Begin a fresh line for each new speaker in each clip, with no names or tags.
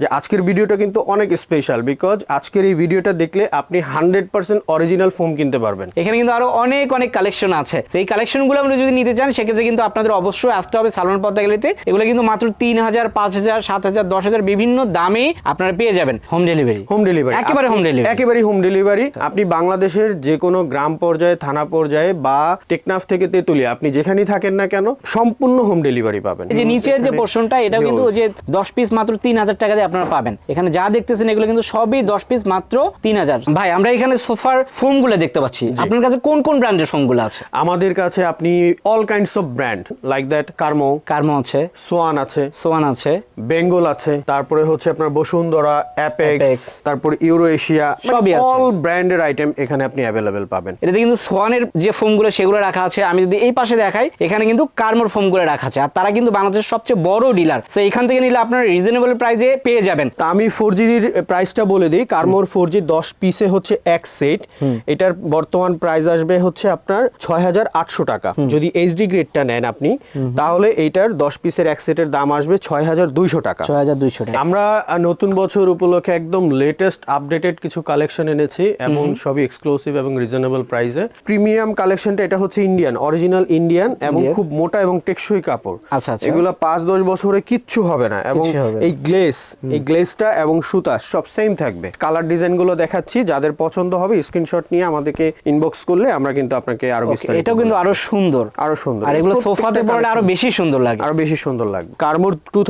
যে আজকের ভিডিওটা কিন্তু অনেক স্পেশাল বিকজ আজকের এই ভিডিওটা দেখলে আপনি হান্ড্রেড পার্সেন্ট অরিজিনাল ফোম কিনতে পারবেন।
এখানে কিন্তু আরও অনেক অনেক কালেকশন আছে। সেই কালেকশনগুলো আপনি যদি নিতে চান সেক্ষেত্রে কিন্তু আপনাদের অবশ্যই আসতে হবে সালমান পদ্মা গ্যালারিতে এগুলো কিন্তু মাত্র তিন হাজার পাঁচ হাজার সাত হাজার দশ হাজার বিভিন্ন দামে আপনারা পেয়ে যাবেন হোম ডেলিভারি
হোম ডেলিভারি
একেবারে হোম ডেলিভারি
একেবারে হোম ডেলিভারি আপনি বাংলাদেশের যে কোনো গ্রাম পর্যায়ে থানা পর্যায়ে বা টেকনাফ থেকে তেতুলিয়া আপনি যেখানেই থাকেন না কেন সম্পূর্ণ হোম ডেলিভারি পাবেন।
এই যে নিচের যে পোর্শনটা এটাও কিন্তু যে দশ পিস মাত্র তিন হাজার টাকা দিয়ে আপনারা পাবেন। এখানে যা দেখতেছেন এগুলো কিন্তু সবই দশ পিস মাত্র তিন হাজার। ভাই আমরা এখানে সোফার ফোমগুলো দেখতে পাচ্ছি। আপনার কাছে কোন কোন ব্র্যান্ডের ফোমগুলো আছে?
আমাদের কাছে আপনি all kinds of brand like that Karmo
Karmo আছে।
সোয়ান আছে।
সোয়ান আছে।
বেঙ্গল আছে। তারপরে হচ্ছে আপনার বসুন্ধরা অ্যাপেক্স তারপর ইউরো এশিয়া
সবই আছে।
অল ব্র্যান্ডের আইটেম এখানে আপনি অ্যাভেলেবেল পাবেন।
এটাতে কিন্তু সোয়ানের যে ফোমগুলো সেগুলো রাখা আছে। আমি যদি এই পাশে দেখাই এখানে কিন্তু কার্মোর ফোমগুলো রাখা আছে। আর তারা কিন্তু বাংলাদেশের সবচেয়ে বড় ডিলার তো এখান থেকে নিলে আপনারা রিজনেবল প্রাইসে পেয়ে যাবেন।
তা আমি ফোর জির প্রাইসটা বলে দিই। কার্মোর ফোর জি দশ পিসে হচ্ছে এক সেট এটার বর্তমান প্রাইস আসবে হচ্ছে আপনার ছয় হাজার আটশো টাকা। যদি এইচডি গ্রেডটা নেন আপনি তাহলে এইটার দশ পিসের এক সেটের দাম আসবে ছয় হাজার দুইশো টাকা।
ছয় হাজার দুইশো টাকা।
আমরা নতুন বছর উপলক্ষে একদম লেটেস্ট আপডেটেড কিছু কালেকশন এনেছি এবং সবই এক্সক্লুসিভ এবং রিজনেবল প্রাইসে প্রিমিয়াম কালেকশনটা এটা হচ্ছে ইন্ডিয়ান অরিজিনাল ইন্ডিয়ান এবং খুব মোটা এবং টেকসই কাপড়।
আচ্ছা, আচ্ছা।
এগুলো পাঁচ দশ বছরে কিচ্ছু হবে না এবং। এই গ্লেস এই গ্লেসটা এবং সুতা সব সেম থাকবে। কালার ডিজাইনগুলো দেখাচ্ছি যাদের পছন্দ হবে স্ক্রিনশট নিয়ে আমাদেরকে ইনবক্স করলে আমরা কিন্তু আপনাকে
আরও
বিস্তারিত
এটাও কিন্তু আরও সুন্দর।
আরও সুন্দর।
আর এগুলো সোফাতে পড়লে
আরও
বেশি সুন্দর লাগে।
আরও বেশি সুন্দর লাগবে। কার্মোর টু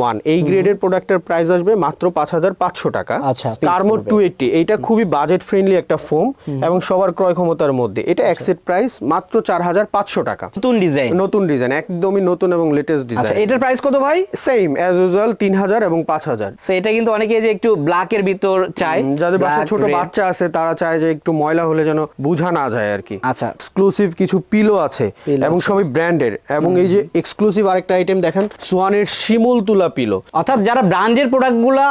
ওয়ান এই গ্রেডের প্রোডাক্টের প্রাইস আসবে মাত্র পাঁচ হাজার পাঁচশো টাকা।
আচ্ছা,
কার্মোর
পড়বে।
টু এইটটি এইটা খুবই বাজেট ফ্রেন্ডলি একটা ফোম এবং সবার ক্রয় ক্ষমতার মধ্যে। এটা
আচ্ছা।
এক্সেট প্রাইস মাত্র চার হাজার পাঁচশো টাকা।
নতুন ডিজাইন
নতুন ডিজাইন একদমই নতুন এবং লেটেস্ট ডিজাইন আচ্ছা
এটার প্রাইস কত ভাই?
সেম অ্যাজ ইউজুয়াল তিন হাজার এবং পাঁচ হাজার।
হাজার তো এটা কিন্তু অনেকে যে একটু ব্ল্যাকের ভিতর চায়।
যাদের
black,
ছোট বাচ্চা আছে তারা চায় যে একটু ময়লা হলে যেন বোঝা না যায় আর কি।
আচ্ছা।
এক্সক্লুসিভ কিছু পিলো আছে এবং সবই ব্র্যান্ডের এবং এই যে এক্সক্লুসিভ আরেকটা আইটেম দেখেন সোয়ানের শিমুল তুলা পিলো
অর্থাৎ যারা ব্র্যান্ডের প্রোডাক্টগুলো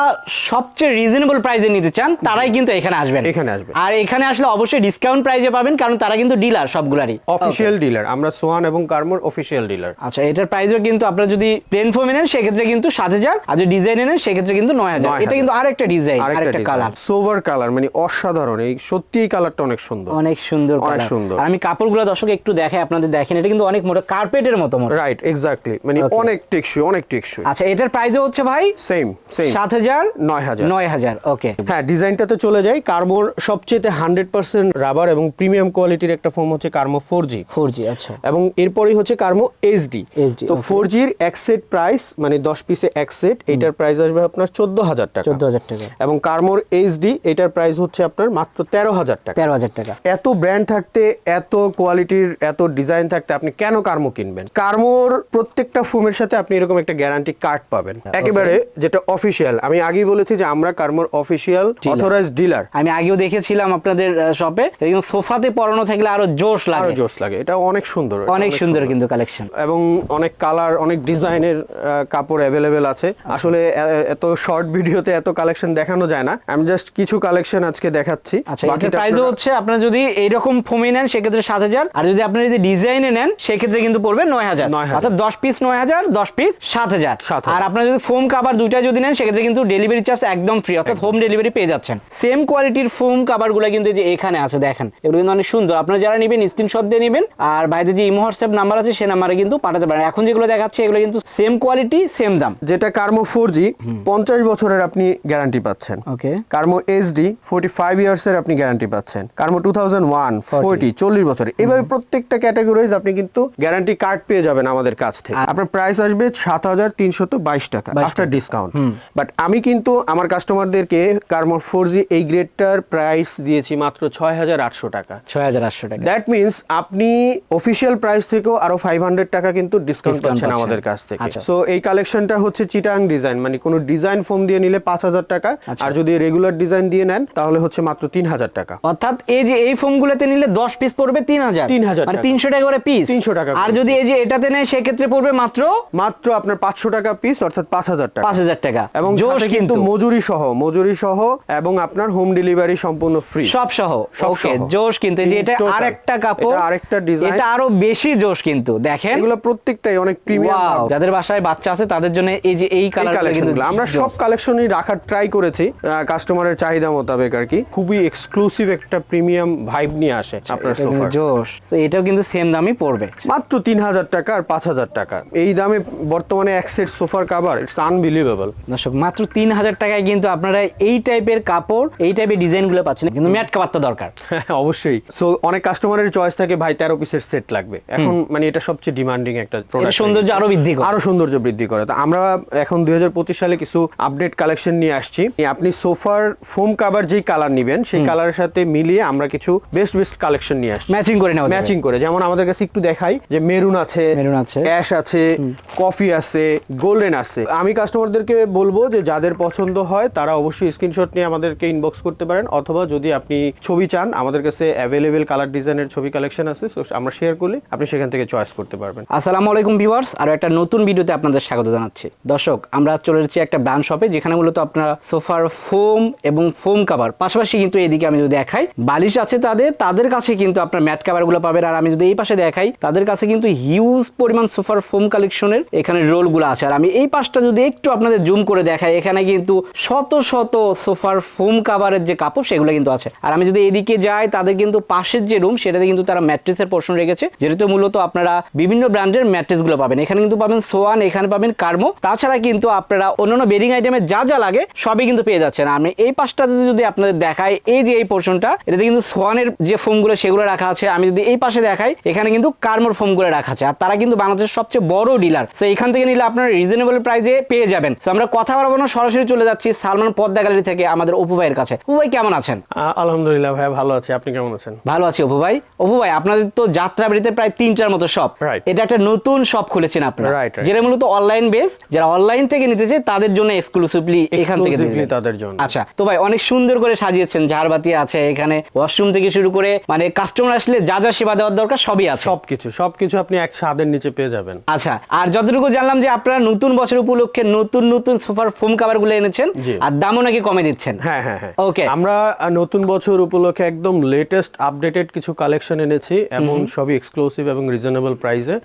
সবচেয়ে রিজনেবল প্রাইসে নিতে চান তারাই কিন্তু এখানে আসবেন।
এখানে আসবেন।
আর এখানে আসলে অবশ্যই ডিসকাউন্ট প্রাইসে পাবেন কারণ তারা কিন্তু ডিলার সবগুলারই।
অফিসিয়াল ডিলার আমরা সোয়ান এবং কার্মোর অফিসিয়াল ডিলার
আচ্ছা এটার প্রাইসও কিন্তু আপনারা যদি প্লেন ফোমে নেন সেক্ষেত্রে কিন্তু সাত হাজার। আর যদি ডিজাইনে নেন সেক্ষেত্রে কিন্তু নয় হাজার।
9,000
এটা কিন্তু আরেকটা ডিজাইন
আরেকটা
কালার
সোভার কালার মানে অসাধারণ। এই সত্যি এই কালারটা অনেক সুন্দর।
অনেক সুন্দর
অনেক সুন্দর।
আমি কাপড়গুলো দর্শক একটু দেখাই আপনাদের দেখেন এটা কিন্তু অনেক মোটা কার্পেটের মতো মোটা।
রাইট এক্স্যাক্টলি মানে. অনেক টেকসই অনেক টেকসই।
আচ্ছা এটার প্রাইসও হচ্ছে ভাই?
সেম সেম
সাত হাজার?
নয় হাজার।
নয় হাজার ওকে
হ্যাঁ ডিজাইনটাতে চলে যাই। কার্মোর সবচেয়ে হান্ড্রেড পার্সেন্ট রাবার এবং প্রিমিয়াম কোয়ালিটির একটা ফোম হচ্ছে কার্মো ফোর জি
ফোর জি আচ্ছা।
এবং এরপরই হচ্ছে কার্মো এইচডি
HD,
তো. ফোর জির এক সেট প্রাইস মানে দশ পিসে এক সেট এইটার প্রাইস আসবে আপনার চোদ্দ হাজার টাকা।
চোদ্দ হাজার টাকা।
এবং কার্মোর এইচডি এটার প্রাইস হচ্ছে আপনার মাত্র তেরো হাজার টাকা।
তেরো হাজার টাকা।
এত ব্র্যান্ড থাকতে এত কোয়ালিটির এত ডিজাইন থাকতে আপনি কেন কার্মো কিনবেন? কার্মোর প্রত্যেকটা ফোমের সাথে আপনি এরকম একটা গ্যারান্টি কার্ড পাবেন। একেবারে যেটা অফিসিয়াল আমি আগেই বলেছি যে আমরা কার্মোর অফিসিয়াল অথরাইজ ডিলার
আমি আগেও দেখেছিলাম আপনাদের শপে কিন্তু সোফাতে পরানো থাকলে আরও জোশ
আরও
লাগে।
জোস লাগে। এটা অনেক সুন্দর
অনেক সুন্দর কিন্তু কালেকশন
এবং অনেক কালার অনেক ডিজাইনের কাপড় অ্যাভেলেবেল আছে। আসলে এ- এত শর্ট ভিডিওতে এত কালেকশন দেখানো যায় না। আমি জাস্ট কিছু কালেকশন আজকে দেখাচ্ছি।
আচ্ছা প্রাইসও
আপনারা-
হচ্ছে আপনারা যদি এইরকম ফোমে নেন সেক্ষেত্রে সাত হাজার। আর যদি আপনারা যদি ডিজাইনে নেন সেক্ষেত্রে কিন্তু পড়বে নয় হাজার।
9,000
অর্থাৎ দশ পিস নয় হাজার দশ পিস সাত হাজার।
7,000
আর আপনারা যদি ফোম কাভার দুইটা যদি নেন সেক্ষেত্রে কিন্তু ডেলিভারি চার্জ একদম ফ্রি অর্থাৎ হোম ডেলিভারি পেয়ে যাচ্ছেন। সেম কোয়ালিটির ফোম কাভারগুলো কিন্তু এই যে এখানে আছে দেখেন। এগুলো কিন্তু অনেক সুন্দর। আপনারা যারা নেবেন স্ক্রিনশট দিয়ে নেবেন। আর বাইরে যে ইমো হোয়াটসঅ্যাপ নাম্বার আছে সে নাম্বারে কিন্তু পাঠাতে পারেন। এখন যেগুলো দেখাচ্ছে এগুলো কিন্তু সেম কোয়ালিটি সেম দাম।
যেটা কার্মো ফোর জি পঞ্চাশ বছরের আপনি গ্যারান্টি পাচ্ছেন।
Okay
Karmo HD forty five years এর আপনি গ্যারান্টি পাচ্ছেন। Karmo two thousand one forty চল্লিশ বছর এভাবে প্রত্যেকটা ক্যাটাগরিজ আপনি কিন্তু গ্যারান্টি কার্ড পেয়ে যাবেন আমাদের কাছ থেকে। আপনার প্রাইস আসবে সাত হাজার তিনশত বাইশ টাকা আফটার ডিসকাউন্ট বাট আমি কিন্তু আমার কাস্টমারদেরকে কার্মো ফোর জি এই গ্রেডটার প্রাইস দিয়েছি মাত্র ছয় হাজার আটশো টাকা।
ছয় হাজার আটশো টাকা।
দ্যাট মিনস আপনি অফিসিয়াল প্রাইস থেকেও আরও ফাইভ হান্ড্রেড টাকা কিন্তু ডিসকাউন্ট পাচ্ছেন। আমাদের কাছ থেকে।
আচ্ছা।
সো এই কালেকশনটা হচ্ছে চিটাং ডিজাইন মানে কোনো ডিজাইন ফোম দিয়ে নিলে পাঁচ হাজার টাকা
আচ্ছা।
আর যদি রেগুলার ডিজাইন দিয়ে নেন তাহলে হচ্ছে মাত্র তিন হাজার টাকা।
অর্থাৎ এই যে এই ফোম গুলোতে নিলে দশ পিস পড়বে তিন হাজার।
3,000
মানে তিনশো টাকা করে পিস
300 টাকা
আর যদি এই যে এটাতে নেয় সেক্ষেত্রে পড়বে মাত্র?
মাত্র আপনার পাঁচশো টাকা পিস অর্থাৎ পাঁচ হাজার টাকা।
পাঁচ হাজার টাকা।
এবং
জোশ
কিন্তু। মজুরি সহ মজুরি সহ এবং আপনার হোম ডেলিভারি সম্পূর্ণ ফ্রি
সব সহ।
সব সহ।
জোশ কিন্তু। এই যে এটা আরেকটা কাপড়।
আরেকটা design।
এটা আরও বেশি জোশ কিন্তু দেখেন।
এগুলো প্রত্যেকটাই অনেক প্রিমিয়াম
যাদের বাসায় বাচ্চা আছে তাদের জন্য এই যে এই কালার
কালেকশনগুলো আমরা আমরা সব কালেকশনই রাখার ট্রাই করেছি। কাস্টমারের চাহিদা মোতাবেক আর কি। খুবই এক্সক্লুসিভ একটা প্রিমিয়াম ভাইব নিয়ে আসে আপনার সোফা
জোশ। তো এটাও কিন্তু সেম দামই পড়বে।
মাত্র তিন হাজার টাকা আর পাঁচ হাজার টাকা। এই দামে বর্তমানে এক সেট সোফার কাভার ইটস আনবিলিভেবল
দর্শক মাত্র তিন হাজার টাকায় কিন্তু আপনারা এই টাইপের কাপড় এই টাইপের ডিজাইনগুলো পাচ্ছেন। কিন্তু ম্যাট কাভার তো দরকার।
হ্যাঁ, অবশ্যই। সো অনেক কাস্টমারের চয়েস থাকে ভাই তেরো পিসের সেট লাগবে। এখন মানে এটা সবচেয়ে ডিমান্ডিং একটা product
সৌন্দর্য আরও বৃদ্ধি করে।
আরও সৌন্দর্য বৃদ্ধি করে। তো আমরা এখন দুই হাজার পঁচিশ সালে কিছু আপডেট কালেকশন নিয়ে আসছি। আপনি সোফার ফোম কাভার যেই কালার নিবেন সেই কালারের সাথে মিলিয়ে আমরা কিছু বেস্ট বেস্ট কালেকশন নিয়ে আসছি।
ম্যাচিং করে নেওয়া
ম্যাচিং করে। যেমন আমাদের কাছে একটু দেখাই যে মেরুন আছে
মেরুন আছে।
অ্যাশ আছে কফি আছে গোল্ডেন আছে। আমি কাস্টমারদেরকে বলব যে যাদের পছন্দ হয় তারা অবশ্যই স্ক্রিনশট নিয়ে আমাদেরকে ইনবক্স করতে পারেন। অথবা যদি আপনি ছবি চান আমাদের কাছে অ্যাভেলেবেল কালার ডিজাইনের ছবি কালেকশন আছে so আমরা শেয়ার করলে আপনি সেখান থেকে চয়েস করতে পারবেন।
আসসালামু আলাইকুম ভিউয়ার্স আর একটা নতুন ভিডিওতে আপনাদের স্বাগত জানাচ্ছি। দর্শক আমরা চলে এসেছি একটা ব্র্যান্ড শপে যেখানে মূলত আপনারা সোফার ফোম এবং ফোম কাভার পাশাপাশি কিন্তু এদিকে আমি যদি দেখাই, বালিশ আছে তাদের তাদের কাছে কিন্তু আপনার ম্যাট কাভারগুলো পাবেন। আর আমি যদি এই পাশে দেখাই, তাদের কাছে কিন্তু হিউজ পরিমাণ সোফার ফোম কালেকশনের এখানে রোলগুলো আছে। আর আমি এই পাশটা যদি একটু আপনাদের জুম করে দেখাই, এখানে কিন্তু শত শত সোফার ফোম কাভারের যে কাপড়, সেগুলো কিন্তু আছে। আর আমি যদি এদিকে যাই, তাদের কিন্তু পাশের যে রুম সেটাতে কিন্তু তারা ম্যাট্রেসের পোর্শন রেখেছে, যেটাতে মূলত আপনারা বিভিন্ন ব্র্যান্ডের ম্যাট্রেসগুলো পাবেন। এখানে কিন্তু পাবেন সোয়ান, এখানে পাবেন কার্মো। তাছাড়া কিন্তু আপনারা অন্যান্য বেডিং আইটেমের যা যা লাগে সবই কিন্তু পেয়ে যাচ্ছেন। আমি এই পাশটাতে যদি আপনাদের দেখাই এই যে এই পোর্শনটা এটাতে কিন্তু সোয়ানের যে ফোমগুলো সেগুলো রাখা আছে। আমি যদি এই পাশে দেখাই এখানে কিন্তু কার্মোর ফোমগুলো রাখা আছে। আর তারা কিন্তু বাংলাদেশের সবচেয়ে বড় ডিলার। তো এখান থেকে নিলে আপনারা রিজনেবল প্রাইসে পেয়ে যাবেন। তো আমরা কথা বলব না সরাসরি চলে যাচ্ছি সালমান পদ্মা গ্যালারি থেকে আমাদের অপু ভাইয়ের কাছে। অপু ভাই কেমন আছেন?
আলহামদুলিল্লাহ ভাই ভালো আছি। আপনি কেমন আছেন?
ভালো আছি অপু ভাই। অপু ভাই আপনাদের তো যাত্রা যাত্রাবাড়িতে প্রায় তিনটার মতো শপ. এটা একটা নতুন শপ খুলেছেন আপনারা. যেটা মূলত অনলাইন বেস যারা অনলাইন থেকে নিতে চায় তাদের জন্য এক্সক্লুসিভলি এখান থেকে
তাদের জন্য।
আচ্ছা তো ভাই অনেক সুন্দর করে সাজিয়েছেন ঝাড়বাতি আছে এখানে ওয়াশরুম থেকে শুরু করে মানে কাস্টমার আসলে যা যা সেবা দেওয়ার দরকার সবই আছে।
সবকিছু সবকিছু আপনি এক ছাদের নিচে পেয়ে যাবেন।
আচ্ছা আর যতটুকু জানলাম যে আপনারা নতুন বছর উপলক্ষে নতুন নতুন সুপার ফোম কাভারগুলো এনেছেন আর দামও নাকি কমে দিচ্ছেন।
হ্যাঁ হ্যাঁ হ্যাঁ।
Okay.
আমরা নতুন বছর উপলক্ষে একদম লেটেস্ট আপডেটেড কিছু কালেকশন এনেছি এবং সবই এক্সক্লুসিভ এবং রিজনেবল প্রাইসে।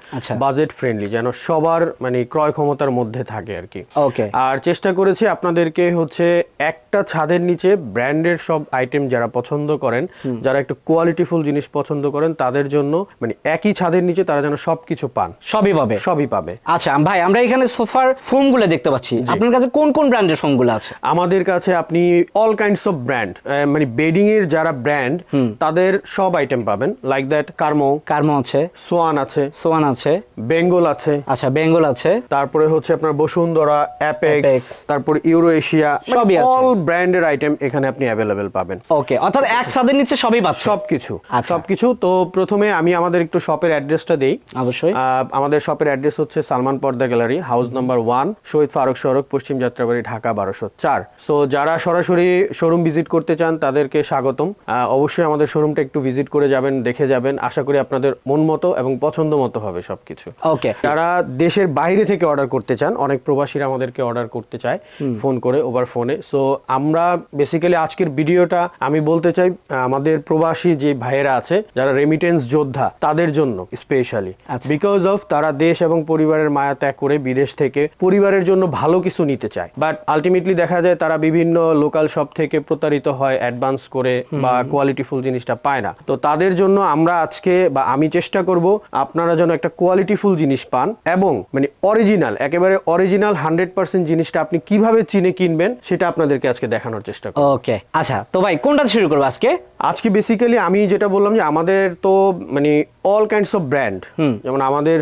বাজেট ফ্রেন্ডলি যেন সবার মানে ক্রয় ক্ষমতার মধ্যে থাকে আর কি।
ওকে
আর চেষ্টা করেছি আপনাদেরকে হচ্ছে একটা ছাদের নিচে ব্র্যান্ডের সব আইটেম যারা পছন্দ করেন যারা একটু কোয়ালিটিফুল জিনিস পছন্দ করেন তাদের জন্য মানে একই ছাদের নিচে তারা যেন সবকিছু পান।
সবই পাবে।
সবই পাবে।
আচ্ছা ভাই আমরা এখানে সোফার ফোমগুলো দেখতে পাচ্ছি। আপনার কাছে কোন কোন ব্র্যান্ডের ফোমগুলো আছে?
আমাদের কাছে আপনি অল কাইন্ডস অফ ব্র্যান্ড মানে বেডিং এর যারা ব্র্যান্ড তাদের সব আইটেম পাবেন। লাইক দ্যাট কার্মো
কার্মো আছে।
সোয়ান আছে।
সোয়ান আছে।
বেঙ্গল আছে।
আচ্ছা বেঙ্গল আছে।
তারপরে হচ্ছে আপনার বসুন্ধরা অ্যাপেক্স তারপরে ইউরো এশিয়া
সবই আছে।
অল ব্র্যান্ডের আইটেম এখানে আপনি অ্যাভেলেবেল পাবেন।
ওকে অর্থাৎ এক ছাদের নিচে সবই পাচ্ছে।
সবকিছু
আচ্ছা।
সবকিছু। তো প্রথমে আমি আমাদের একটু শপের অ্যাড্রেসটা দেই।
অবশ্যই।
আমাদের শপের অ্যাড্রেস হচ্ছে Salman Porda gallery house number one Shahid Faruk Sarak Paschim Jatrabari Dhaka বারোশো চার। সো যারা সরাসরি শোরুম ভিজিট করতে চান তাদেরকে স্বাগতম। অবশ্যই আমাদের শোরুমটা একটু ভিজিট করে যাবেন দেখে যাবেন। আশা করি আপনাদের মন মতো এবং পছন্দ মতো হবে সবকিছু।
ওকে
যারা দেশের বাইরে থেকে অর্ডার করতে চান অনেক প্রবাসীরা আমাদেরকে অর্ডার করতে চায় ফোন করে ওভার ফোনে। সো আমরা বেসিক্যালি আজকের ভিডিওটা আমি বলতে চাই আমাদের প্রবাসী যে ভাইয়েরা আছে যারা রেমিটেন্স যোদ্ধা তাদের জন্য স্পেশালি। বিকজ অফ তারা দেশ এবং পরিবারের মায়া ত্যাগ করে বিদেশ থেকে পরিবারের জন্য ভালো কিছু নিতে চায়। বাট আলটিমেটলি দেখা যায় তারা বিভিন্ন লোকাল শপ থেকে প্রতারিত হয় অ্যাডভান্স করে বা কোয়ালিটিফুল জিনিসটা পায় না। তো তাদের জন্য আমরা আজকে বা আমি চেষ্টা করব আপনারা যেন একটা কোয়ালিটিফুল জিনিস পান এবং মানে অরিজিনাল একেবারে অরিজিনাল হান্ড্রেড পার্সেন্ট জিনিসটা আপনি কীভাবে চিনে কিনবেন সেটা আপনাদেরকে আজকে দেখানোর চেষ্টা করব।
ওকে আচ্ছা তো ভাই কোনটা শুরু করব আজকে?
আজকে বেসিক্যালি আমি যেটা বললাম যে আমাদের তো মানে অল কাইন্ডস অফ ব্র্যান্ড যেমন আমাদের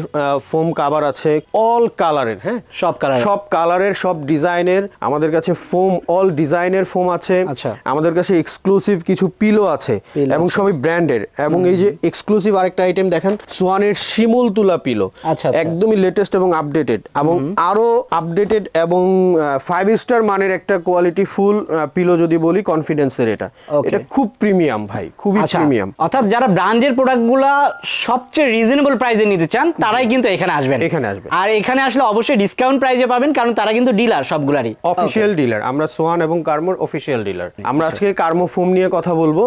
ফোম কাভার আছে অল কালারের হ্যাঁ?
সব কালার
সব কালারের সব ডিজাইনের আমাদের কাছে ফোম অল ডিজাইনের ফোম আছে।
আচ্ছা।
আমাদের কাছে এক্সক্লুসিভ কিছু পিলো আছে এবং সবই ব্র্যান্ডের এবং এই যে এক্সক্লুসিভ আরেকটা আইটেম দেখেন সোয়ানের শিমুল তুলা পিলো
আচ্ছা, আচ্ছা।
একদমই লেটেস্ট এবং আপডেটেড এবং আরও আপডেটেড এবং ফাইভ স্টার মানের একটা কোয়ালিটি ফুল পিলো যদি বলি কনফিডেন্সের এটা। এটা খুব প্রিমিয়াম ভাই খুবই
আচ্ছা
প্রিমিয়াম
অর্থাৎ যারা ব্র্যান্ডের প্রোডাক্টগুলো সবচেয়ে রিজনেবল প্রাইসে নিতে চান তারাই কিন্তু এখানে আসবেন।
এখানে আসবেন।
আর এখানে আসলে অবশ্যই ডিসকাউন্ট প্রাইসে পাবেন কারণ তারা কিন্তু ডিলার সবগুলারই।
অফিসিয়াল ডিলার আমরা সোয়ান এবং কার্মোর অফিসিয়াল ডিলার আমরা আজকে কার্মো ফোম নিয়ে কথা বলব।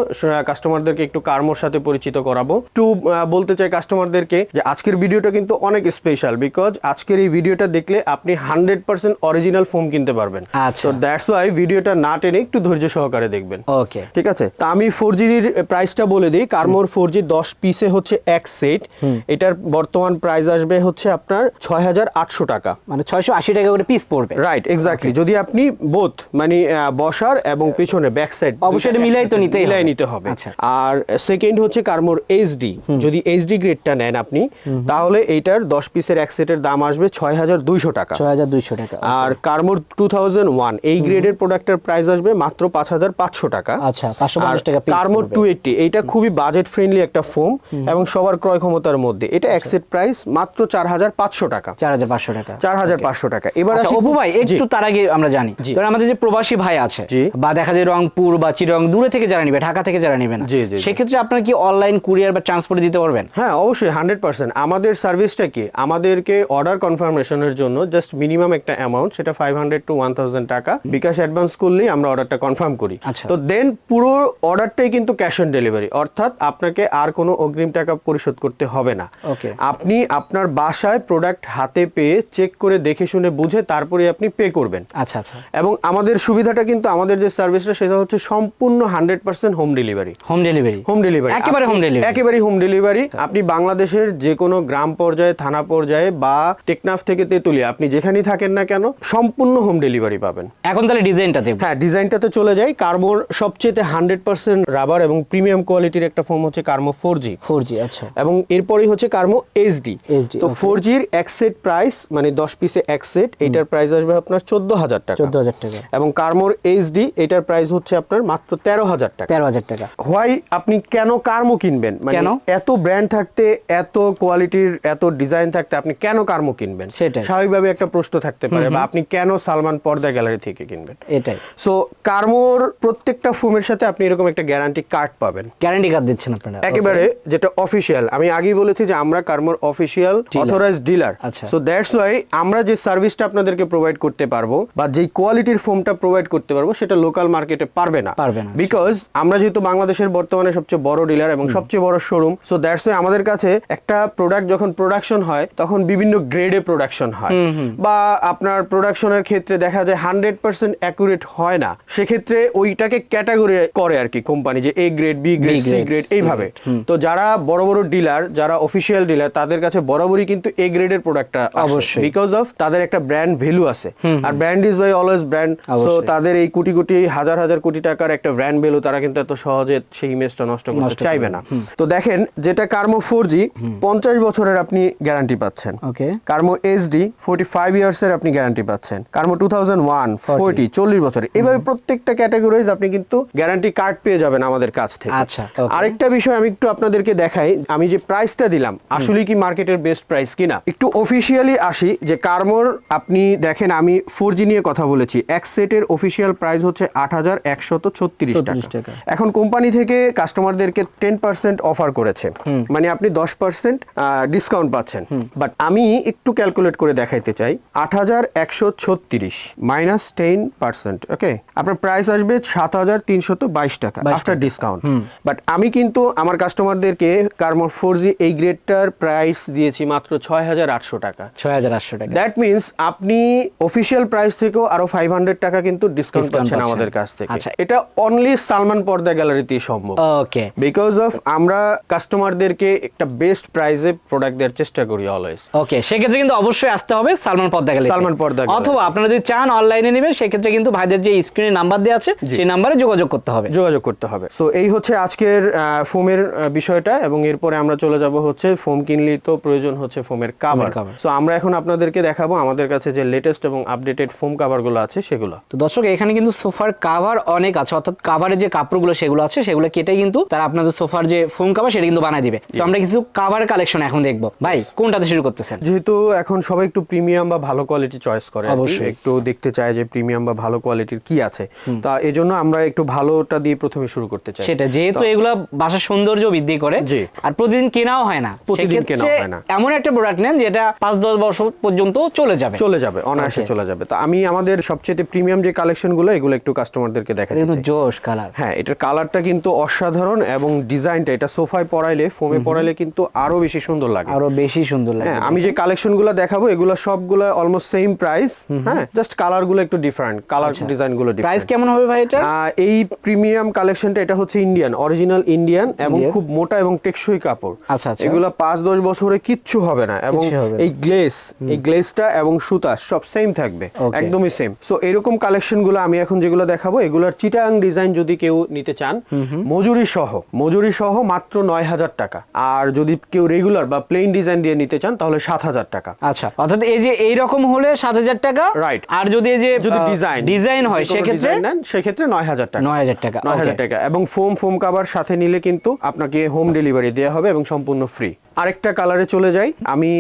কাস্টমারদেরকে একটু কার্মোর সাথে পরিচিত করাবো। আহ, বলতে চাই কাস্টমারদেরকে যে আজকের ভিডিওটা কিন্তু অনেক স্পেশাল বিকজ আজকের এই ভিডিওটা দেখলে আপনি hundred percent original original foam কিনতে পারবেন।
আচ্ছা।
তো দ্যাটস ওয়াই ভিডিওটা না টেনে একটু ধৈর্য সহকারে দেখবেন।
ওকে
ঠিক আছে? তা আমি ফোর জির প্রাইসটা বলে দিই কার্মোর ফোর জি দশ পিসে হচ্ছে এক সেট এটার বর্তমান প্রাইস আসবে হচ্ছে আপনার ছয় হাজার আটশো টাকা।
মানে ছয়শো আশি টাকা করে পিস পড়বে।
রাইট এক্স্যাক্টলি যদি আপনি বোথ মানে বসার এবং পেছনে ব্যাক সাইড
অবশ্যই এটা মিলাই তো নিতে
মিলাই নিতে হবে।
আচ্ছা।
আর সেকেন্ড হচ্ছে কার্মোর এইচডি যদি এইচডি গ্রেডটা নেন আপনি তাহলে এইটার দশ পিসের এক সেটের দাম আসবে ছয় হাজার দুইশো টাকা।
ছয় হাজার দুইশো টাকা।
আর কার্মোর টু থাউজেন্ড ওয়ান এই গ্রেডের প্রোডাক্টের প্রাইস আসবে মাত্র পাঁচ হাজার পাঁচশো টাকা।
আচ্ছা, 550
আর
টাকা
কার্মোর টু এইটটি এইটা খুবই বাজেট ফ্রেন্ডলি একটা ফোম এবং সবার ক্রয় ক্ষমতার মধ্যে। এটা এক সেট প্রাইস মাত্র চার হাজার পাঁচশো টাকা।
চার হাজার পাঁচশো টাকা।
চার হাজার পাঁচশো টাকা। এবার
আচ্ছা
আসি
অপু ভাই একটু তার আগে আমরা জানি। আমাদের যে প্রবাসী ভাই আছে। বা দেখা যায় রংপুর বা চিরং দূরে থেকে যারা নিবে ঢাকা থেকে যারা নিবে না। সেক্ষেত্রে আপনার কি অনলাইন কুরিয়ার বা ট্রান্সপোর্ট দিতে পারবেন?
হ্যাঁ অবশ্যই হান্ড্রেড পার্সেন্ট আমাদের সার্ভিসটা কি? আমাদেরকে অর্ডার কনফার্মেশনের জন্য জাস্ট মিনিমাম একটা অ্যামাউন্ট সেটা five hundred to one thousand টাকা। বিকাশ অ্যাডভান্স করলেই আমরা অর্ডারটা কনফার্ম করি।
আচ্ছা।
তো দেন পুরো অর্ডারটাই কিন্তু ক্যাশ অন ডেলিভারি অর্থাৎ আপনাকে আর কোনো অগ্রিম টাকা পরিশোধ করতে হবে না। আপনি আপনার বাসায় প্রোডাক্ট হাতে পেয়ে চেক করে দেখে শুনে বুঝে তারপরে আপনি পে করবেন।
আচ্ছা আচ্ছা।
এবং আমাদের সুবিধাটা কিন্তু আমাদের যে সার্ভিসটা সেটা হচ্ছে সম্পূর্ণ hundred percent home delivery
home delivery
home delivery
একেবারে home delivery?
একেবারে হোম ডেলিভারি আপনি বাংলাদেশের যে কোনো গ্রাম পর্যায়ে থানা পর্যায়ে বা টেকনাফ থেকে তেতুলিয়া আপনি যেখানেই থাকেন না কেন সম্পূর্ণ হোম ডেলিভারি পাবেন।
এখন তাহলে ডিজাইনটা দেখব
হ্যাঁ ডিজাইনটাতে চলে যাই। কার্বোর সবচেয়ে হান্ড্রেড পার্সেন্ট রাবার এবং প্রিমিয়াম কোয়ালিটির একটা ফোম হচ্ছে কার্মো ফোর জি
ফোর জি আচ্ছা।
এবং এরপরেই হচ্ছে কার্মো এইচডি তো ফোর জির এক সেট প্রাইস মানে দশ পিসে এক সেট এটার প্রাইস আসবে আপনার চোদ্দ হাজার টাকা।
চোদ্দ হাজার টাকা।
এবং কার্মোর এইচডি এটার প্রাইস হচ্ছে আপনার মাত্র তেরো হাজার টাকা।
তেরো হাজার টাকা।
হোয়াই আপনি কেন কার্মো কিনবেন? মানে
কেন?
এত ব্র্যান্ড থাকতে এত কোয়ালিটির এত ডিজাইন থাকতে আপনি কেন কার্মো কিনবেন?
সেটাই।
স্বাভাবিকভাবে একটা প্রশ্ন থাকতে পারে বা আপনি কেন সালমান পর্দা গ্যালারি থেকে কিনবেন?
এটাই।
সো কার্মোর প্রত্যেকটা ফোমের সাথে আপনি এরকম একটা গ্যারান্টি কার্ড পাবেন।
গ্যারান্টি কার্ড দিচ্ছেন আপনারা।
একেবারে যেটা অফিসিয়াল আমি আগেই বলেছি যে আমরা কার্মোর official
Dealer।
Authorise dealer. So that's why আমরা যে সার্ভিসটা আপনাদেরকে প্রোভাইড করতে পারব বা যেই কোয়ালিটির ফোমটা প্রোভাইড করতে পারব সেটা লোকাল মার্কেটে পারবে না।
পারবে না।
বিকজ আমরা যেহেতু বাংলাদেশের বর্তমানে সবচেয়ে বড় ডিলার এবং সবচেয়ে বড় শোরুম সো দ্যাটস ওয়াই আমাদের কাছে একটা প্রোডাক্ট যখন প্রোডাকশন হয় তখন বিভিন্ন গ্রেডে প্রোডাকশন হয়। বা আপনার প্রোডাকশনের ক্ষেত্রে দেখা যায় হান্ড্রেড পার্সেন্ট অ্যাকুরেট হয় না। সেক্ষেত্রে ওইটাকে ক্যাটাগরি করে আর কি কোম্পানি যে A grade B grade C grade এইভাবে। তো যারা বড় বড় ডিলার যারা অফিসিয়াল ডিলার তাদের কাছে বরাবরই কিন্তু এ গ্রেডের প্রোডাক্টটা
অবশ্যই।
বিকজ অফ তাদের একটা ব্র্যান্ড ভ্যালু আছে। আর brand is by always brand so তাদের এই কোটি কোটি হাজার হাজার কোটি টাকার একটা ব্র্যান্ড ভ্যালু তারা কিন্তু এত সহজে সেই ইমেজটা নষ্ট করতে চাইবে না। তো দেখেন যেটা কার্মো ফোর জি পঞ্চাশ বছরের আপনি গ্যারান্টি পাচ্ছেন। Karmo HD forty five years এর আপনি গ্যারান্টি পাচ্ছেন। Karmo two thousand one forty চল্লিশ বছর। এইভাবে প্রত্যেকটা ক্যাটাগরিজ আপনি কিন্তু গ্যারান্টি কার্ড পেয়ে যাবেন আমাদের কাছ থেকে।
আচ্ছা,
আরেকটা বিষয় আমি একটু আপনাদেরকে দেখাই আমি যে প্রাইসটা দিলাম আসলে কি মার্কেটের বেস্ট প্রাইস কিনা? একটু অফিসিয়ালি আসি যে কার্মোর আপনি দেখেন আমি ফোর জি নিয়ে কথা বলেছি এক সেটের অফিসিয়াল প্রাইস হচ্ছে আট হাজার একশত ছত্রিশ
36
টাকা।
টাকা।
এখন কোম্পানি থেকে কাস্টমারদেরকে টেন পার্সেন্ট অফার করেছে। মানে আপনি দশ পার্সেন্ট ডিসকাউন্ট পাচ্ছেন। বাট আমি একটু ক্যালকুলেট করে দেখাইতে চাই আট হাজার একশো ছত্রিশ। Minus ten percent okay? আপনার প্রাইস আসবে সাত হাজার তিনশত বাইশ টাকা
22
আফটার ডিসকাউন্ট বাট আমি কিন্তু আমার কাস্টমারদেরকে কার্মোর ফোর জি এই গ্রেডটার প্রাইস দিয়েছি মাত্র ছয় হাজার আটশো টাকা।
ছয় হাজার আটশো টাকা।
দ্যাট মিনস আপনি অফিসিয়াল প্রাইস থেকেও আরও ফাইভ হান্ড্রেড টাকা কিন্তু ডিসকাউন্ট পাচ্ছেন। আমাদের কাছ থেকে।
আচ্ছা।
এটা অনলি সালমান পর্দা গ্যালারিতেই সম্ভব।
ওকে
বিকজ অফ আমরা কাস্টমারদেরকে একটা বেস্ট প্রাইসে প্রোডাক্ট দেওয়ার চেষ্টা করি অলওয়েজ
ওকে সেক্ষেত্রে কিন্তু অবশ্যই আসতে হবে সালমান পর্দা গ্যালারি
সালমান পর্দা।
অথবা আপনারা যদি চান অনলাইনে নেবেন সেক্ষেত্রে কিন্তু ভাইদের যে স্ক্রিনে নাম্বার দেওয়া আছে সেই নাম্বারে যোগাযোগ করতে হবে।
যোগাযোগ করতে হবে। সো এই হচ্ছে আজকের ফোমের বিষয়টা এবং এরপরে আমরা চলে যাব হচ্ছে ফোম কিনলেই তো প্রয়োজন হচ্ছে ফোমের কাভার। সো আমরা এখন আপনাদেরকে দেখাবো আমাদের কাছে যে লেটেস্ট এবং আপডেটেড ফোম কাভারগুলো আছে সেগুলো।
তো দর্শক এখানে কিন্তু সোফার কাভার অনেক আছে। অর্থাৎ কাভারের যে কাপড়গুলো সেগুলো আছে সেগুলো কেটে কিন্তু তারা আপনাদের সোফার যে ফোম কাভার সেটা কিন্তু বানায় দিবে। তো আমরা কিছু কাভার কালেকশন এখন দেখব। ভাই কোনটাতে শুরু করতেছেন?
যেহেতু এখন সবাই একটু প্রিমিয়াম বা ভালো কোয়ালিটি চয়েস করে। একটু দেখতে চায় যে প্রিমিয়াম বা ভালো কোয়ালিটির কি আছে। তা এই জন্য আমরা একটু ভালোটা দিয়ে প্রথমে শুরু করতে চাই।
সেটা যেহেতু এগুলো বাসার সৌন্দর্য বৃদ্ধি করে আর প্রতিদিন কেনাও হয় না।
প্রতিদিন কেনাও হয় না।
এমন একটা প্রোডাক্ট নেন যেটা পাঁচ দশ বছর পর্যন্ত চলে যাবে।
চলে যাবে অনায়াসে চলে যাবে। তো আমি আমাদের সবচেয়ে প্রিমিয়াম যে কালেকশনগুলো এগুলো একটু কাস্টমারদেরকে দেখাতে চাই।
জোশ কালার
হ্যাঁ এটার কালারটা কিন্তু অসাধারণ এবং ডিজাইনটা এটা সোফায় পরাইলে ফোমে পরাইলে কিন্তু আরও বেশি সুন্দর লাগে।
আরও বেশি সুন্দর লাগে।
হ্যাঁ আমি যে কালেকশনগুলো দেখাবো এগুলো সবগুলো অলমোস্ট সেম প্রাইস হ্যাঁ জাস্ট কালারগুলো একটু ডিফারেন্ট কালার। ডিজাইনগুলো
প্রাইস কেমন হবে ভাই এটা?
এই প্রিমিয়াম কালেকশনটা এটা হচ্ছে ইন্ডিয়ান অরিজিনাল ইন্ডিয়ান এবং খুব মোটা এবং টেকসই কাপড়।
আচ্ছা, আচ্ছা।
এগুলো পাঁচ দশ বছরে কিচ্ছু হবে না এবং। এই গ্লেস এই গ্লেসটা এবং সুতা সব সেম থাকবে একদমই সেম সো এরকম কালেকশনগুলো আমি এখন যেগুলো দেখাবো এগুলোর চিটাং ডিজাইন যদি কেউ নিতে চান মজুরি সহ মজুরি সহ মাত্র নয় হাজার টাকা। আর যদি কেউ রেগুলার বা প্লেন ডিজাইন দিয়ে নিতে চান তাহলে সাত হাজার টাকা।
আচ্ছা অর্থাৎ এই যে এইরকম হলে সাত হাজার টাকা
Right.
আর যদি যে
যদি ডিজাইন
ডিজাইন হয় সেক্ষেত্রে
নেন সেক্ষেত্রে নয় হাজার টাকা।
নয় হাজার টাকা
নয় হাজার টাকা। এবং ফোম ফোম কাভার সাথে নিলে কিন্তু আপনাকে হোম ডেলিভারি দেওয়া হবে এবং সম্পূর্ণ ফ্রি আরেকটা কালারে চলে যাই। আমি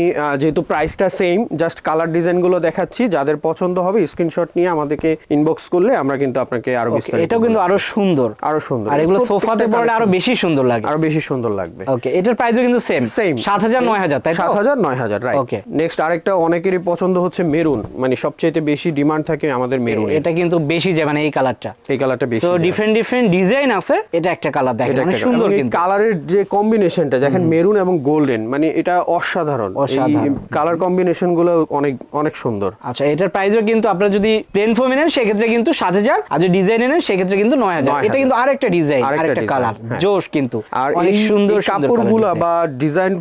যেহেতু প্রাইসটা সেম জাস্ট কালার ডিজাইনগুলো দেখাচ্ছি। যাদের পছন্দ হবে স্ক্রিনশট নিয়ে আমাদেরকে ইনবক্স করলে আমরা কিন্তু আপনাকে
আরও
বিস্তারিত
এটাও কিন্তু আরও সুন্দর।
আরও সুন্দর।
আর এগুলো সোফাতে পড়লে
আরও
বেশি সুন্দর লাগে।
আরও বেশি সুন্দর লাগবে।
ওকে এটার প্রাইসও কিন্তু সেম
সেম
সাত হাজার নয় হাজার তাই
সাত
তো
হাজার নয় হাজার রাইট
Okay.
নেক্সট আরেকটা অনেকেরই পছন্দ হচ্ছে মেরুন মানে সবচেয়ে বেশি ডিমান্ড থাকে আমাদের মেরুন
এটা কিন্তু বেশি যায় মানে এই কালারটা
এই কালারটা বেশি যায়।
ডিফারেন্ট ডিফারেন্ট ডিজাইন আছে এটা একটা কালার দেখেন মানে সুন্দর কিন্তু।
কালারের যে কম্বিনেশনটা দেখেন মেরুন এবং গোল্ডেন মানে এটা অসাধারণ।
অসাধারণ।
কালার কম্বিনেশনগুলো অনেক অনেক সুন্দর।
আচ্ছা এটার প্রাইসও কিন্তু আপনারা যদি প্লেন ফোম নেন সেক্ষেত্রে কিন্তু সাত হাজার আর যদি ডিজাইন নেন সেক্ষেত্রে কিন্তু নয় হাজার।
9,000
এটা কিন্তু আরেকটা ডিজাইন
আরেকটা
কালার
হ্যাঁ।
জোশ কিন্তু।
আর এই
সুন্দর
কাপড়গুলা বা ডিজাইন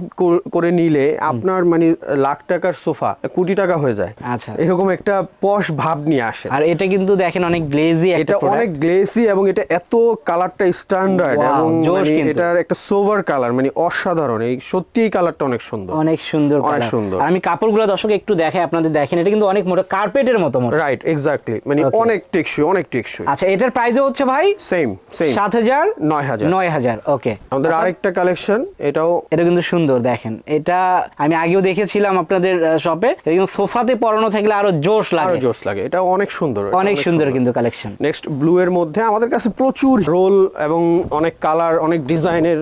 করে নিলে আপনার মানে লাখ টাকার সোফা কোটি টাকা হয়ে যায়।
আচ্ছা।
এরকম একটা পশ ভাব নিয়ে আসে।
আর এটা কিন্তু দেখেন অনেক গ্লেজি
এটা অনেক গ্লেসি এবং এটা এত কালারটা স্ট্যান্ডার্ড এবং মানে। এটার একটা সোভার কালার মানে অসাধারণ। এই সত্যি এই কালারটা অনেক সুন্দর।
অনেক সুন্দর
অনেক সুন্দর।
আমি কাপড়গুলো দর্শক একটু দেখে আপনাদের দেখেন এটা কিন্তু অনেক মোটা কার্পেটের মতো মোটা।
রাইট এক্স্যাক্টলি মানে অনেক টেকসই অনেক টেকসই।
আচ্ছা এটার প্রাইসও হচ্ছে ভাই?
সেম সেম
সাত হাজার?
নয় হাজার।
নয় হাজার ওকে
আমাদের আরেকটা কালেকশন এটাও
এটা কিন্তু সুন্দর দেখেন। এটা আমি আগেও দেখেছিলাম আপনাদের শপে এটা কিন্তু সোফাতে পরানো থাকলে আরও জোশ
আরও
লাগে।
জোস লাগে। এটা অনেক সুন্দর
অনেক সুন্দর কিন্তু কালেকশন
নেক্সট ব্লু এর মধ্যে আমাদের কাছে প্রচুর রোল এবং অনেক কালার অনেক ডিজাইনের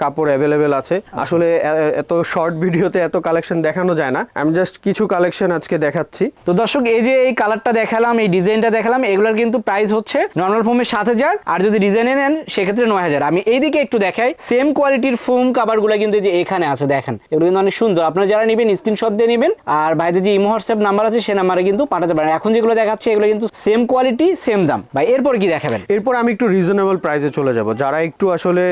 কাপড় অ্যাভেলেবেল আছে।
আচ্ছা।
আসলে এত শর্ট ভিডিওতে এত কালেকশন দেখানো যায় না। আমি জাস্ট কিছু কালেকশন আজকে দেখাচ্ছি।
তো দর্শক এই যে এই কালারটা দেখালাম এই ডিজাইনটা দেখালাম এগুলোর কিন্তু প্রাইস হচ্ছে নর্মাল ফোমের সাত হাজার আর যদি ডিজাইনে নেন সেক্ষেত্রে নয় হাজার। আমি এইদিকে একটু দেখাই সেম কোয়ালিটির ফোম কাভারগুলো কিন্তু এই যে এখানে আছে দেখেন। এগুলো কিন্তু অনেক সুন্দর। আপনারা যারা নেবেন স্ক্রিনশট দিয়ে নেবেন আর বাইরে যে ইমো হোয়াটসঅ্যাপ নাম্বার আছে সে নাম্বারে কিন্তু পাঠাতে পারেন এখন যেগুলো দেখাচ্ছে এগুলো কিন্তু সেম কোয়ালিটি সেম দাম। ভাই এরপর কি দেখাবেন?
এরপর আমি একটু রিজনেবল প্রাইসে চলে যাব। যারা একটু আসলে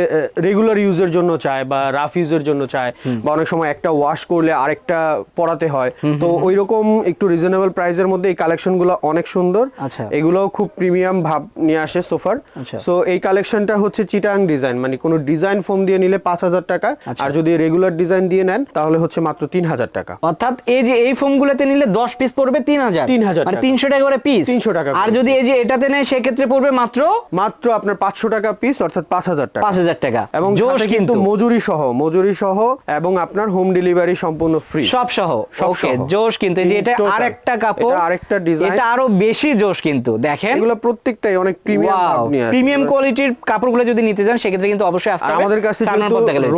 রেগুলার ইউজের জন্য চায় বা রাফ ইউজের জন্য চায় বা অনেক সময় একটা ওয়াশ করলে আরেকটা পরাতে হয় তো ওই রকম একটু রিজনেবল প্রাইসের মধ্যে এই কালেকশনগুলো অনেক সুন্দর।
আচ্ছা।
এগুলোও খুব প্রিমিয়াম ভাব নিয়ে আসে সোফার
আচ্ছা।
সো এই কালেকশনটা হচ্ছে চিটাং ডিজাইন মানে কোনো ডিজাইন ফোম দিয়ে নিলে পাঁচ হাজার টাকা।
আচ্ছা।
আর যদি রেগুলার ডিজাইন দিয়ে নেন তাহলে হচ্ছে মাত্র তিন হাজার টাকা।
অর্থাৎ এই যে এই ফোমগুলোতে নিলে দশ পিস পড়বে তিন হাজার।
3,000
মানে তিনশো টাকা করে পিস
300 টাকা
আর যদি এই যে এটাতে নেয় সেক্ষেত্রে পড়বে মাত্র?
মাত্র আপনার পাঁচশো টাকা পিস অর্থাৎ পাঁচ হাজার টাকা।
পাঁচ হাজার টাকা।
এবং
জোশ
কিন্তু। মজুরি সহ মজুরি সহ এবং আপনার হোম ডেলিভারি সম্পূর্ণ ফ্রি
সব সহ।
সব সহ।
জোশ কিন্তু। এই যে এটা আরেকটা কাপড়
আরেকটা design।
এটা আরও বেশি জোশ কিন্তু দেখেন।
এগুলো প্রত্যেকটাই অনেক প্রিমিয়াম
প্রিমিয়াম কোয়ালিটির কাপড়গুলো যদি নিতে চান সেক্ষেত্রে কিন্তু অবশ্যই আসতে
আমাদের কাছে।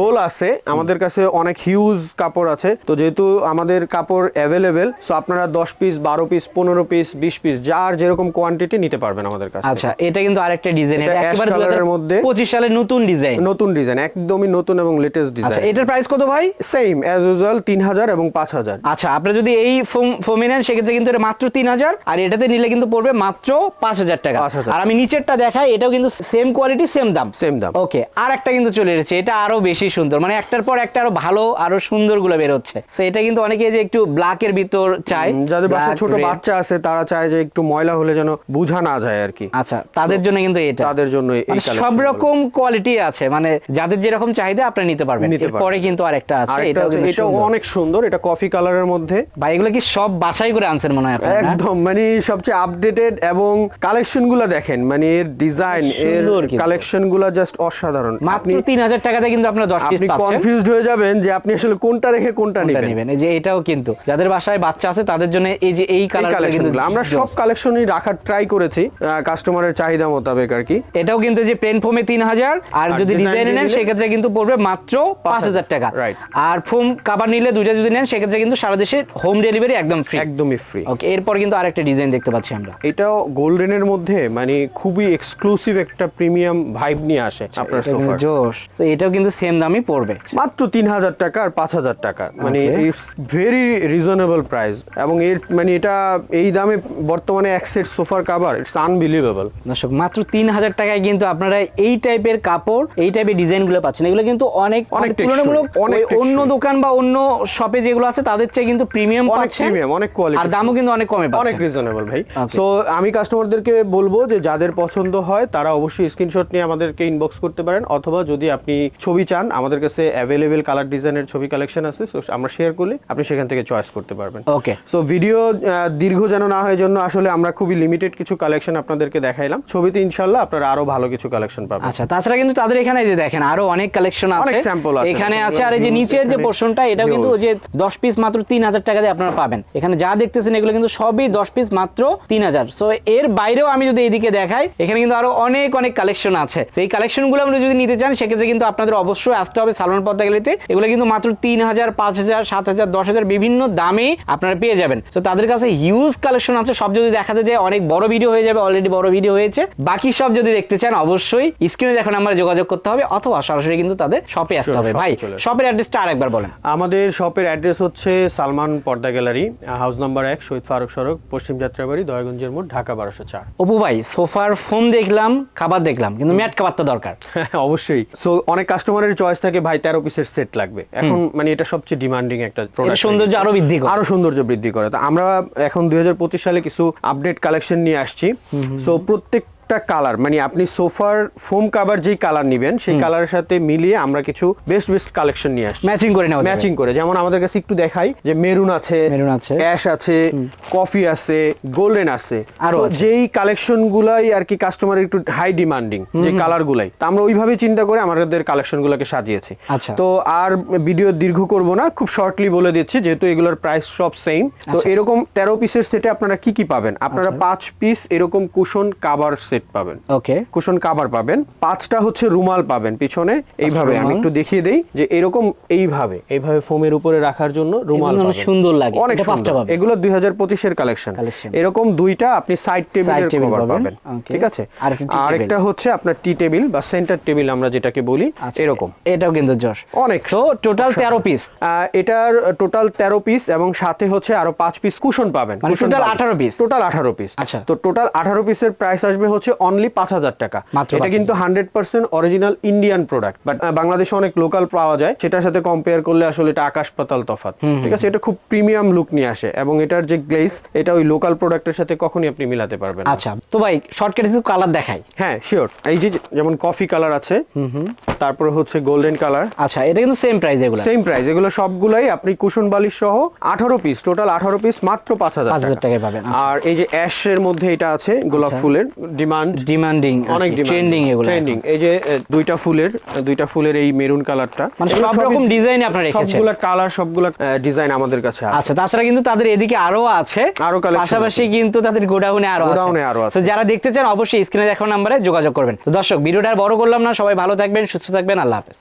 রোল আছে আমাদের কাছে অনেক হিউজ কাপড় আছে। তো যেহেতু আমাদের কাপড় অ্যাভেলেবেল সো আপনারা দশ পিস বারো পিস পনেরো পিস বিশ পিস যার যেরকম কোয়ান্টিটি নিতে পারবেন আমাদের কাছে
আচ্ছা এটা কিন্তু আরেকটা ডিজাইন
এটা
একেবারে
colour মধ্যে।
পঁচিশ সালের নতুন ডিজাইন
নতুন ডিজাইন একদমই নতুন এবং লেটেস্ট
আচ্ছা
ডিজাইন
এটার প্রাইস কত ভাই?
সেম অ্যাজ ইউজুয়াল তিন হাজার এবং পাঁচ হাজার।
আচ্ছা আপনারা যদি এই ফোম ফোমে নেন সেক্ষেত্রে কিন্তু এটা মাত্র তিন হাজার আর এটাতে নিলে কিন্তু পড়বে মাত্র পাঁচ হাজার টাকা।
5,000
আর আমি নিচেরটা দেখাই এটাও কিন্তু সেম কোয়ালিটি সেম দাম।
সেম দাম।
ওকে আর একটা কিন্তু চলে এসেছে এটা আরও বেশি সুন্দর। মানে একটার পর একটা আরও ভালো আরও সুন্দরগুলো বেরোচ্ছে। তো এটা কিন্তু অনেকে যে একটু ব্ল্যাক এর ভিতর চায়
যাদের
black,
ছোট বাচ্চা আছে তারা চায় যে একটু ময়লা হলে যেন বোঝা না যায় আর কি।
আচ্ছা তাদের জন্য কিন্তু এটা।
তাদের জন্য এই
মানে সব। রকম কোয়ালিটি আছে মানে যাদের যেরকম চাহিদা আপনি নিতে পারবেন। পরে কিন্তু আরেকটা আছে এটাও সুন্দর।
অনেক সুন্দর এটা কফি কালারের মধ্যে।
ভাই এগুলো কি সব বাছাই করে আনছেন মনে হয়
একদম মানে সবচেয়ে আপডেটেড এবং কালেকশনগুলা দেখেন মানে এর ডিজাইন এর কালেকশনগুলা জাস্ট অসাধারণ।
মাত্র
আপনি
তিন হাজার টাকাতে কিন্তু আপনার দশ পিস
আপনি কনফিউজড হয়ে যাবেন যে আপনি আসলে কোনটা রেখে কোনটা নেবেন।
এই যে এটাও কিন্তু যাদের বাসায় বাচ্চা আছে তাদের জন্য এই যে এই
এই
কালার
কালেকশন
কিন্তু
আমরা সব কালেকশনই রাখার ট্রাই করেছি কাস্টমারের চাহিদা মোতাবেক আর কি।
এটাও কিন্তু যে প্লেন ফোমে তিন হাজার আর যদি ডিজাইনে নেন সেক্ষেত্রে কিন্তু পড়বে মাত্র পাঁচ হাজার। টাকা। আর ফোম কাবার নিলে দুইটা যদি নেন সেক্ষেত্রে কিন্তু সারা দেশে হোম ডেলিভারি একদম ফ্রি
একদমই ফ্রি
ওকে এরপর কিন্তু আরেকটা ডিজাইন দেখতে পাচ্ছি আমরা।
এটাও গোল্ডেনের মধ্যে মানে খুবই এক্সক্লুসিভ একটা প্রিমিয়াম ভাইব নিয়ে আসে আপনার সোফার
জোশ। এটাও কিন্তু সেম দামই পড়বে।
মাত্র তিন হাজার টাকা আর পাঁচ হাজার টাকা। মানে. ইটস ভেরি রিজনেবল প্রাইস এবং এর মানে এটা এই দামে বর্তমানে এক সেট সোফার কাভার ইটস আনবিলিভেবল
দর্শক মাত্র তিন হাজার টাকায় কিন্তু আপনারা এই টাইপের কাপড় এই টাইপের ডিজাইনগুলো পাচ্ছেন। এগুলো কিন্তু অনেক
অনেক
তুলনামূলক অন্য দোকান বা অন্য শপে যেগুলো আছে তাদের চেয়ে কিন্তু প্রিমিয়াম
অনেক
পাচ্ছেন।
প্রিমিয়াম অনেক কোয়ালিটি
আর দামও কিন্তু অনেক কমে
অনেক রিজনেবল ভাই. সো আমি কাস্টমারদেরকে বলব যে যাদের পছন্দ হয় তারা অবশ্যই স্ক্রিনশট নিয়ে আমাদেরকে ইনবক্স করতে পারেন অথবা যদি আপনি ছবি চান আমাদের কাছে অ্যাভেলেবেল কালার ডিজাইনের ছবি কালেকশন আছে so আমরা শেয়ার করলে আপনি সেখান থেকে চয়েস করতে পারবেন।
ওকে
সো ভিডিও দীর্ঘ যেন না হয় জন্য আসলে আমরা খুবই লিমিটেড কিছু কালেকশন আপনাদেরকে দেখাইলাম। ছবিতে ইনশাল্লাহ আপনারা আরও ভালো কিছু কালেকশন পাবেন।
আচ্ছা তাছাড়া কিন্তু তাদের এখানে যে দেখেন আরও অনেক কালেকশন আছে।
অনেক sample আছে।
এখানে আছে আর এই যে নিচের যে পোর্শনটা এটাও কিন্তু যে দশ পিস মাত্র তিন হাজার টাকা দিয়ে আপনারা পাবেন। এখানে যা দেখতেছেন এগুলো কিন্তু সবই দশ পিস মাত্র তিন হাজার। সো এর বাইরেও আমি যদি এইদিকে দেখাই এখানে কিন্তু আরও অনেক অনেক কালেকশন আছে। সেই কালেকশনগুলো আমরা যদি নিতে চান সেক্ষেত্রে কিন্তু আপনাদের অবশ্যই আসতে হবে সালমান পদ্মা গেলিতে এগুলো কিন্তু মাত্র তিন হাজার পাঁচ হাজার সাত হাজার দশ হাজার বিভিন্ন দামে আপনারা পেয়ে যাবেন। তো তাদের কাছে হিউজ কালেকশন আছে। সব যদি দেখাতে যায় অনেক বড় ভিডিও হয়ে যাবে অলরেডি বড় ভিডিও হয়েছে। বাকি সব যদি দেখতে চান অবশ্যই স্ক্রিনে দেখো নাম্বারে যোগাযোগ করতে হবে অথবা সরাসরি কিন্তু তাদের শপে আসতে হবে। ভাই শপের অ্যাড্রেসটা আরেকবার বলেন।
আমাদের শপের অ্যাড্রেস হচ্ছে Salman Porda gallery house number এক শহীদ ফারুক সড়ক পশ্চিম যাত্রাবাড়ি দয়াগঞ্জের মোড় ঢাকা বারোশো চার।
অপু ভাই সোফার ফোম দেখলাম খাবার দেখলাম কিন্তু ম্যাট খাবার তো দরকার।
অবশ্যই। সো অনেক কাস্টমারের চয়েস থাকে ভাই তেরো পিসের সেট লাগবে। এখন মানে এটা সবচেয়ে ডিমান্ডিং একটা প্রোডাক্ট
সৌন্দর্য আরও বৃদ্ধি করে।
আরও সৌন্দর্য বৃদ্ধি করে। তো আমরা এখন দুই হাজার পঁচিশ সালে কিছু আপডেট কালেকশন নিয়ে আসছি। সো প্রত্যেকটা কালার মানে আপনি সোফার ফোম কাভার যেই কালার নিবেন সেই কালারের সাথে মিলিয়ে আমরা কিছু বেস্ট বেস্ট কালেকশন নিয়ে আসছি।
ম্যাচিং করে নেওয়া
ম্যাচিং করে যেমন আমাদের কাছে একটু দেখাই যে মেরুন আছে
মেরুন আছে।
অ্যাশ আছে কফি আছে গোল্ডেন আছে।
আরও।
যেই কালেকশন গুলাই আর কি কাস্টমার একটু হাই ডিমান্ডিং যে কালার গুলাই তা আমরা ওইভাবে চিন্তা করে আমাদের কালেকশন গুলাকে সাজিয়েছি।
আচ্ছা।
তো আর ভিডিও দীর্ঘ করব না খুব শর্টলি বলে দিচ্ছি যেহেতু এগুলোর প্রাইস সব সেম তো
আচ্ছা।
এরকম তেরো পিসের সেটে আপনারা কি কি পাবেন? আপনারা পাঁচ পিস এরকম কুশন কাভার সেট পাবেন।
ওকে
কুশন কাভার পাবেন। পাঁচটা হচ্ছে রুমাল পাবেন পিছনে। এইভাবে আমি একটু দেখিয়ে দেই যে এরকম এইভাবে এইভাবে ফোমের উপরে রাখার জন্য রুমাল
অনেক
পাবেন।
সুন্দর লাগে।
অনেক
পাঁচটা পাবেন।
এগুলো দুই হাজার পঁচিশের কালেকশন এরকম দুইটা আপনি সাইড টেবিলের কভার
পাবেন।
ঠিক আছে?
আর একটা
হচ্ছে আপনার টি টেবিল বা সেন্টার টেবিল আমরা যেটাকে বলি
আচ্ছা,
এরকম।
এটাও কিন্তু জশ।
অনেক।
সো টোটাল তেরো পিস
এটার টোটাল তেরো পিস এবং সাথে হচ্ছে আরও পাঁচ পিস কুশন পাবেন।
total 18 piece?
টোটাল আঠারো পিস
আচ্ছা।
তো টোটাল আঠারো পিসের প্রাইস আসবে হচ্ছে অনলি পাঁচ হাজার টাকা। এটা কিন্তু hundred percent original Indian product but বাংলাদেশে অনেক লোকাল পাওয়া যায় সেটার সাথে কম্পেয়ার করলে আসলে এটা আকাশ পাতাল তফাৎ। ঠিক আছে? এটা খুব প্রিমিয়াম লুক নিয়ে আসে এবং এটার যে গ্লেস এটা ওই লোকাল প্রোডাক্টের সাথে কখনই আপনি মিলাতে পারবেন
আচ্ছা তো ভাই শর্টকাট কিছু কালার দেখাই।
হ্যাঁ শিওর এই যে যেমন কফি কালার আছে তারপরে হচ্ছে গোল্ডেন কালার
আচ্ছা এটা কিন্তু সেম প্রাইস এগুলো।
সেম প্রাইস এগুলো সবগুলাই আপনি কুশন বালিশ সহ আঠারো পিস টোটাল আঠারো পিস মাত্র পাঁচ হাজার
পাঁচ হাজার টাকায় পাবেন আচ্ছা।
আর এই যে অ্যাশের মধ্যে এটা আছে গোলাপ ফুলের ডিমান্ড
ডিমান্ডিং
অনেক
ট্রেন্ডিং এগুলো
ট্রেন্ডিং এই যে দুইটা ফুলের দুইটা ফুলের এই মেরুন কালারটা
মানে সব রকম ডিজাইন আপনারা রেখেছেন।
সবগুলা কালার সবগুলা ডিজাইন আমাদের কাছে আছে।
আচ্ছা তাছাড়া কিন্তু তাদের এদিকে আরও আছে।
আরও collection
পাশাপাশি কিন্তু তাদের গোডাউনে আরও
গোডাউনে আরও আছে।
যারা দেখতে চান অবশ্যই স্ক্রিনে দেখানো নাম্বারে যোগাযোগ করবেন। তো দর্শক ভিডিওটা আর বড় করলাম না সবাই ভালো থাকবেন সুস্থ থাকবেন আল্লাহ হাফেজ।